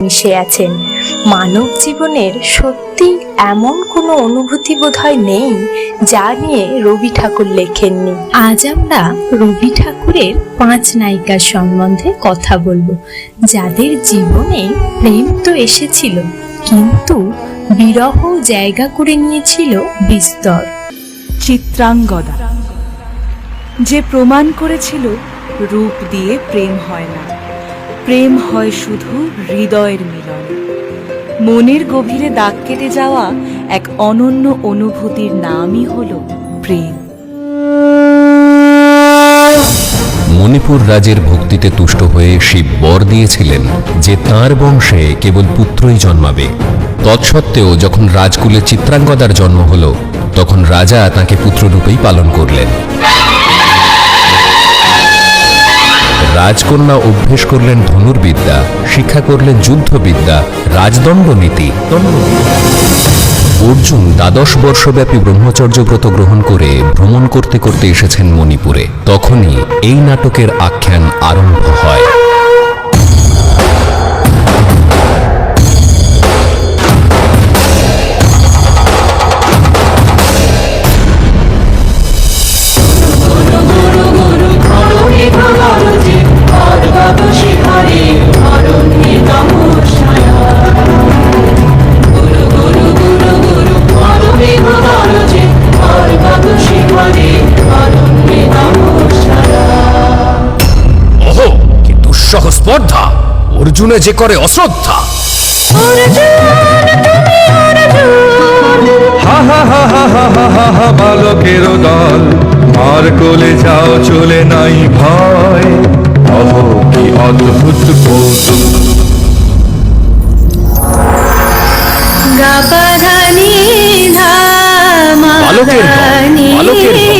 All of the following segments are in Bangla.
মিশে আছেন। মানব জীবনের সত্যি এমন কোনো অনুভূতি বোধহয় নেই যা নিয়ে রবি ঠাকুর লেখেননি। আজ আমরা রবি ঠাকুরের পাঁচ নায়িকার সম্বন্ধে কথা বলব। যাদের জীবনে প্রেম তো এসেছিল, কিন্তু বিরহ জায়গা করে নিয়েছিল বিস্তর। চিত্রাঙ্গদা। যে প্রমাণ করেছিল, রূপ দিয়ে প্রেম হয় না। প্রেম হয় শুধু হৃদয়ের মিলনে। মনের গভীরে দাগ কেটে যাওয়া এক অনন্য অনুভূতির নামই হল প্রেম। মণিপুর রাজের ভক্তিতে তুষ্ট হয়ে শিব বর দিয়েছিলেন যে তার বংশে কেবল পুত্রই জন্মাবে। তৎসত্ত্বেও যখন রাজকুলে চিত্রাঙ্গদার জন্ম হল, তখন রাজা তাকে পুত্ররূপেই পালন করলেন। রাজকন্যা অভ্যেস করলেন ধনুর্বিদ্যা, শিক্ষা করলেন যুদ্ধবিদ্যা, রাজদণ্ড নীতি। অর্জুন দ্বাদশ বর্ষব্যাপী ব্রহ্মচর্য ব্রত গ্রহণ করে ভ্রমণ করতে করতে এসেছেন মণিপুরে। তখনই এই নাটকের আখ্যান আরম্ভ হয়। অর্জুনে যে করে অশ্রদ্ধা। হা হা হা হা হা হা হা হা বালকের দল। মার কোলে যাও চলে নাই ভয়। অহ কি অদ্ভুত কৌতুক বালকের দল, বালকের দল।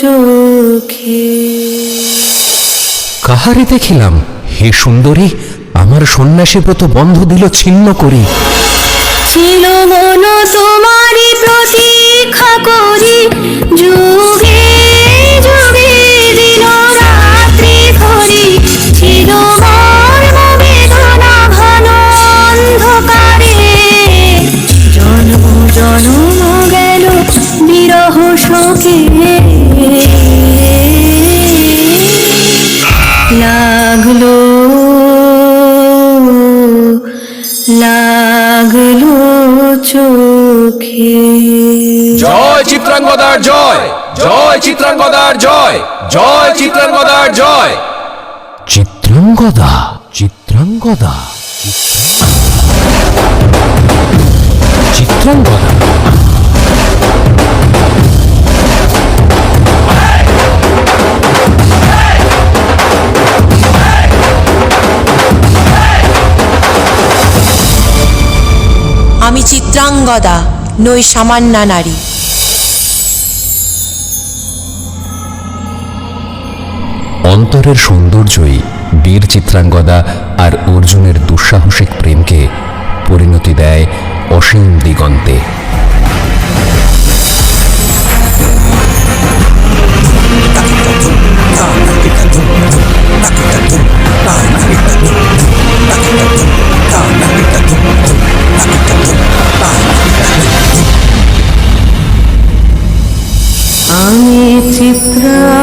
চোখে। কাহারে দেখিলাম হে সুন্দরী আমার সন্ন্যাসী ব্রত বন্ধ দিল ছিন্ন করি। ছিল মন তোমারই প্রতীক্ষা জয় চিত্রাঙ্গদার জয় জয় চিত্রাঙ্গদার জয় জয় চিত্রাঙ্গদার জয়। চিত্রাঙ্গদা চিত্রাঙ্গদা। চিত্রাঙ্গদা। আমি চিত্রাঙ্গদা। নই সামান্যা নারী। অন্তরের সৌন্দর্যই বীর চিত্রাঙ্গদা আর অর্জুনের দুঃসাহসিক প্রেমকে পরিণতি দেয় অসীম দিগন্তে। আমি চিত্রা